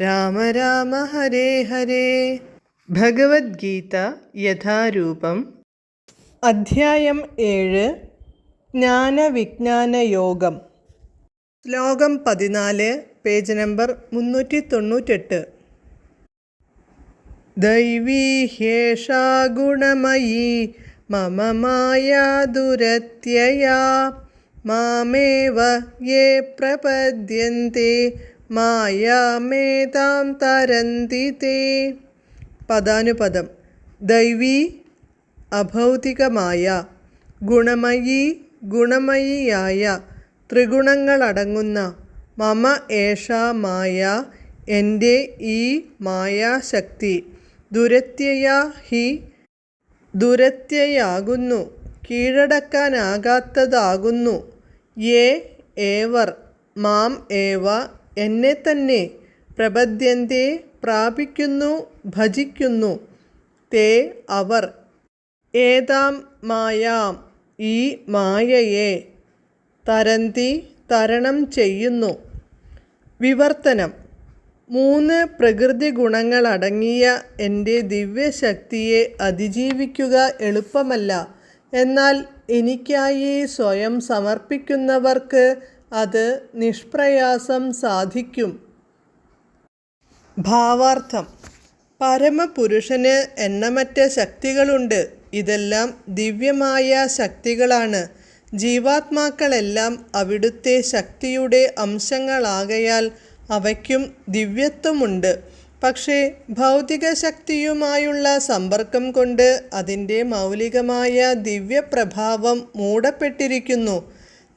രാമ രാമ ഹരേ ഹരേ. ഭഗവത്ഗീത യഥാരൂപം. അധ്യായം ഏഴ്. ജ്ഞാനവിജ്ഞാന യോഗം. ശ്ലോകം പതിനാല് പേജ് നമ്പർ മുന്നൂറ്റി തൊണ്ണൂറ്റെട്ട് ദൈവീഹ്യേഷാ ഗുണമയി മമ മായാ ദുരത്യയാ. മാമേവ യേ പ്രപദ്യന്തെ. മായാമേതാം തരന്തി തേ. പദാനുപദം. ദൈവീ അഭൗതികമായ ഗുണമയീ ഗുണമയിയായ ത്രിഗുണങ്ങളടങ്ങുന്ന മമ ഏഷ മായ എന്റെ ഈ മായാശക്തി ദുരത്യയാ ഹി ദുരത്യയാകുന്നു കീഴടക്കാനാകാത്തതാകുന്നു. യേ ഏവർ മാം ഏവ എന്നെ തന്നെ പ്രപദ്യന്തെ പ്രാപിക്കുന്നു ഭജിക്കുന്നു. തേ അവർ. ഏതാം മായാം ഈ മായയെ തരന്തി തരണം ചെയ്യുന്നു. വിവർത്തനം. മൂന്ന് പ്രകൃതി ഗുണങ്ങളടങ്ങിയ എന്റെ ദിവ്യശക്തിയെ അതിജീവിക്കുക എളുപ്പമല്ല. എന്നാൽ എനിക്കായി സ്വയം സമർപ്പിക്കുന്നവർക്ക് അത് നിഷ്പ്രയാസം സാധിക്കും. ഭാവാർത്ഥം. പരമപുരുഷന് എണ്ണമറ്റ ശക്തികളുണ്ട്. ഇതെല്ലാം ദിവ്യമായ ശക്തികളാണ്. ജീവാത്മാക്കളെല്ലാം അവിടുത്തെ ശക്തിയുടെ അംശങ്ങളാകയാൽ അവയ്ക്കും ദിവ്യത്വമുണ്ട്. പക്ഷേ ഭൗതിക ശക്തിയുമായുള്ള സമ്പർക്കം കൊണ്ട് അതിന്റെ മൗലികമായ ദിവ്യപ്രഭാവം മൂടപ്പെട്ടിരിക്കുന്നു.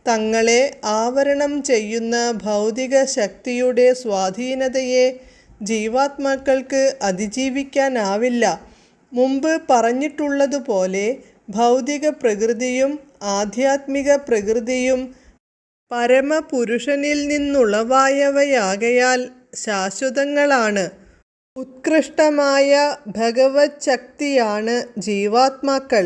തങ്ങളെ ആവരണം ചെയ്യുന്ന ഭൗതിക ശക്തിയുടെ സ്വാധീനതയെ ജീവാത്മാക്കൾക്ക് അതിജീവിക്കാനാവില്ല. മുമ്പ് പറഞ്ഞിട്ടുള്ളതുപോലെ ഭൗതിക പ്രകൃതിയും ആധ്യാത്മിക പ്രകൃതിയും പരമപുരുഷനിൽ നിന്നുളവായവയാകയാൽ ശാശ്വതങ്ങളാണ്. ഉത്കൃഷ്ടമായ ഭഗവത് ശക്തിയാണ് ജീവാത്മാക്കൾ.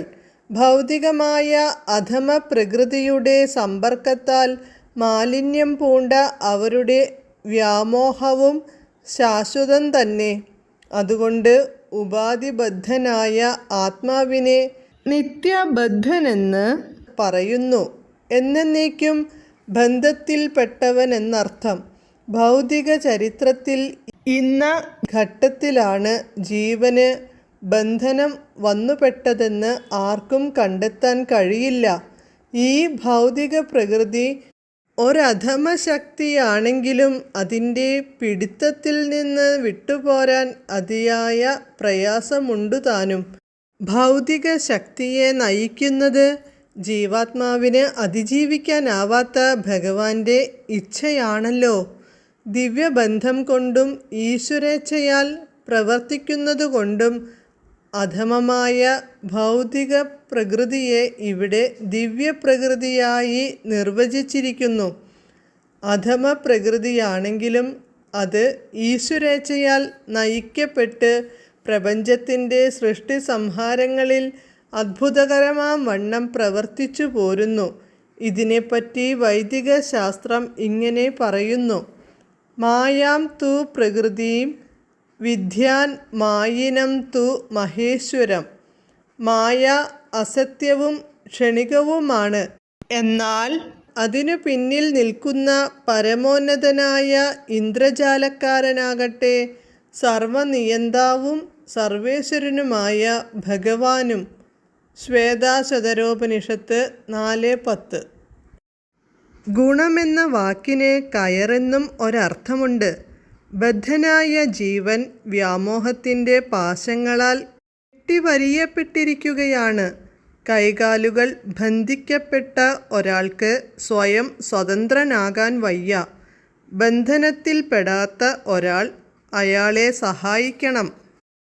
ഭൗതികമായ അധമ പ്രകൃതിയുടെ സമ്പർക്കത്താൽ മാലിന്യം പൂണ്ട അവരുടെ വ്യാമോഹവും ശാശ്വതം തന്നെ. അതുകൊണ്ട് ഉപാധിബദ്ധനായ ആത്മാവിനെ നിത്യബദ്ധനെന്ന് പറയുന്നു. എന്നേക്കും ബന്ധത്തിൽപ്പെട്ടവനെന്നർത്ഥം. ഭൗതിക ചരിത്രത്തിൽ ഇന്ന ഘട്ടത്തിലാണ് ജീവന് ബന്ധനം വന്നുപെട്ടതെന്ന് ആർക്കും കണ്ടെത്താൻ കഴിയില്ല. ഈ ഭൗതിക പ്രകൃതി ഒരധമശക്തിയാണെങ്കിലും അതിന്റെ പിടിത്തത്തിൽ നിന്ന് വിട്ടുപോരാൻ അതിയായ പ്രയാസമുണ്ടു താനും ഭൗതിക ശക്തിയെ നയിക്കുന്നത് ജീവാത്മാവിന് അതിജീവിക്കാനാവാത്ത ഭഗവാന്റെ ഇച്ഛയാണല്ലോ. ദിവ്യബന്ധം കൊണ്ടും ഈശ്വരേച്ഛയാൽ പ്രവർത്തിക്കുന്നതുകൊണ്ടും അധമമായ ഭൗതിക പ്രകൃതിയെ ഇവിടെ ദിവ്യപ്രകൃതിയായി നിർവചിച്ചിരിക്കുന്നു. അധമ പ്രകൃതിയാണെങ്കിലും അത് ഈശ്വരേച്ഛയാൽ നയിക്കപ്പെട്ട് പ്രപഞ്ചത്തിന്റെ സൃഷ്ടി സംഹാരങ്ങളിൽ അത്ഭുതകരമാം വണ്ണം പ്രവർത്തിച്ചു പോരുന്നു. ഇതിനെപ്പറ്റി വൈദിക ശാസ്ത്രം ഇങ്ങനെ പറയുന്നു. മായാം തു പ്രകൃതിയും വിദ്യാൻ മായിനം തു മഹേശ്വരം. മായ അസത്യവും ക്ഷണികവുമാണ്. എന്നാൽ അതിനു പിന്നിൽ നിൽക്കുന്ന പരമോന്നതനായ ഇന്ദ്രജാലക്കാരനാകട്ടെ സർവനിയന്താവും സർവേശ്വരനുമായ ഭഗവാനും. ശ്വേതാശതരോപനിഷത്ത് നാല് പത്ത്. ഗുണമെന്ന വാക്കിന് കയറെന്നും ഒരർത്ഥമുണ്ട്. ബദ്ധനായ ജീവൻ വ്യാമോഹത്തിന്റെ പാശങ്ങളാൽ കെട്ടിവരിയപ്പെട്ടിരിക്കുകയാണ്. കൈകാലുകൾ ബന്ധിക്കപ്പെട്ട ഒരാൾക്ക് സ്വയം സ്വതന്ത്രനാകാൻ വയ്യ. ബന്ധനത്തിൽപ്പെടാത്ത ഒരാൾ അയാളെ സഹായിക്കണം.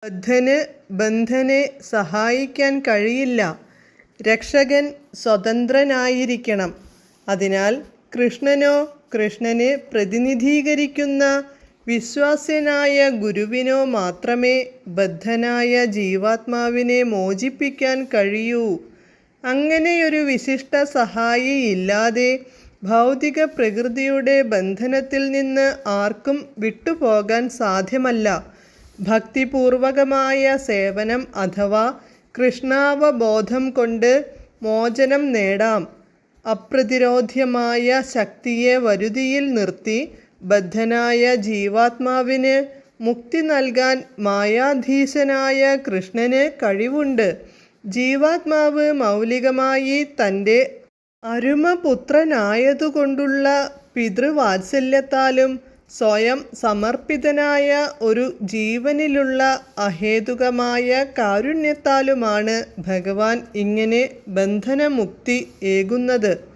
ബദ്ധന് ബന്ധനെ സഹായിക്കാൻ കഴിയില്ല. രക്ഷകൻ സ്വതന്ത്രനായിരിക്കണം. അതിനാൽ കൃഷ്ണനോ കൃഷ്ണനെ പ്രതിനിധീകരിക്കുന്ന വിശ്വാസ്യനായ ഗുരുവിനോ മാത്രമേ ബദ്ധനായ ജീവാത്മാവിനെ മോചിപ്പിക്കാൻ കഴിയൂ. അങ്ങനെയൊരു വിശിഷ്ട സഹായി ഇല്ലാതെ ഭൗതിക പ്രകൃതിയുടെ ബന്ധനത്തിൽ നിന്ന് ആർക്കും വിട്ടുപോകാൻ സാധ്യമല്ല. ഭക്തിപൂർവകമായ സേവനം അഥവാ കൃഷ്ണാവബോധം കൊണ്ട് മോചനം നേടാം. അപ്രതിരോധ്യമായ ശക്തിയെ വരുതിയിൽ നിർത്തി ബദ്ധനായ ജീവാത്മാവിന് മുക്തി നൽകാൻ മായാധീശനായ കൃഷ്ണന് കഴിവുണ്ട്. ജീവാത്മാവ് മൗലികമായി തന്റെ അരുമപുത്രനായതുകൊണ്ടുള്ള പിതൃവാത്സല്യത്താലും സ്വയം സമർപ്പിതനായ ഒരു ജീവനിലുള്ള അഹേതുകമായ കാരുണ്യത്താലുമാണ് ഭഗവാൻ ഇങ്ങനെ ബന്ധനമുക്തി ഏകുന്നത്.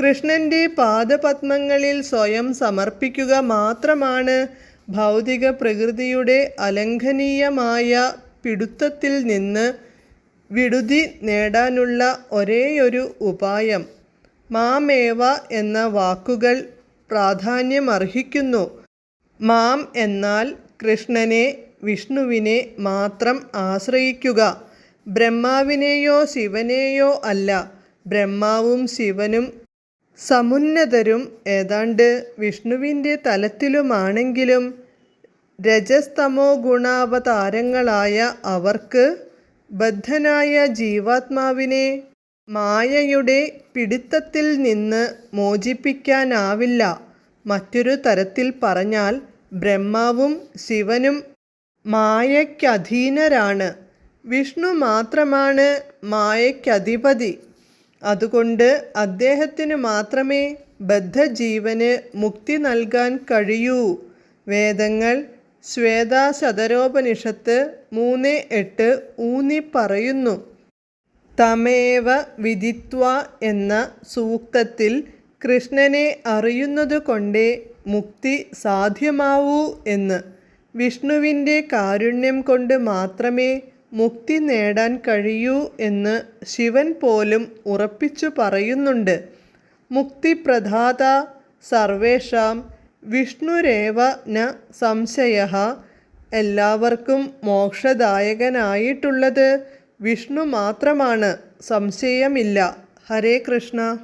കൃഷ്ണന്റെ പാദപത്മങ്ങളിൽ സ്വയം സമർപ്പിക്കുക മാത്രമാണ് ഭൗതിക പ്രകൃതിയുടെ അലംഘനീയമായ പിടുത്തത്തിൽ നിന്ന് വിടുതി നേടാനുള്ള ഒരേയൊരു ഉപായം. മാമേവ എന്ന വാക്കുകൾ പ്രാധാന്യമർഹിക്കുന്നു. മാം എന്നാൽ കൃഷ്ണനെ വിഷ്ണുവിനെ മാത്രം ആശ്രയിക്കുക. ബ്രഹ്മാവിനെയോ ശിവനെയോ അല്ല. ബ്രഹ്മാവും ശിവനും സമുന്നതരും ഏതാണ്ട് വിഷ്ണുവിന്റെ തലത്തിലുമാണെങ്കിലും രജസ്തമോ ഗുണാവതാരങ്ങളായ അവർക്ക് ബദ്ധനായ ജീവാത്മാവിനെ മായയുടെ പിടിത്തത്തിൽ നിന്ന് മോചിപ്പിക്കാനാവില്ല. മറ്റൊരു തരത്തിൽ പറഞ്ഞാൽ ബ്രഹ്മാവും ശിവനും മായയ്ക്കധീനരാണ്. വിഷ്ണു മാത്രമാണ് മായയ്ക്കധിപതി. അതുകൊണ്ട് അദ്ദേഹത്തിന് മാത്രമേ ബദ്ധജീവന് മുക്തി നൽകാൻ കഴിയൂ. വേദങ്ങൾ ശ്വേതാശതരോപനിഷത്ത് മൂന്ന് എട്ട് ഊന്നി പറയുന്നു. തമേവ വിദിത്വ എന്ന സൂക്തത്തിൽ കൃഷ്ണനെ അറിയുന്നതുകൊണ്ടേ മുക്തി സാധ്യമാവൂ എന്ന്. വിഷ്ണുവിന്റെ കാരുണ്യം കൊണ്ട് മാത്രമേ മുക്തി നേടാൻ കഴിയൂ എന്ന് ശിവൻ പോലും ഉറപ്പിച്ചു പറയുന്നുണ്ട്. മുക്തിപ്രദാത സർവേഷാം വിഷ്ണുരേവ ന സംശയ. എല്ലാവർക്കും മോക്ഷദായകനായിട്ടുള്ളത് വിഷ്ണു മാത്രമാണ്. സംശയമില്ല. ഹരേ കൃഷ്ണ.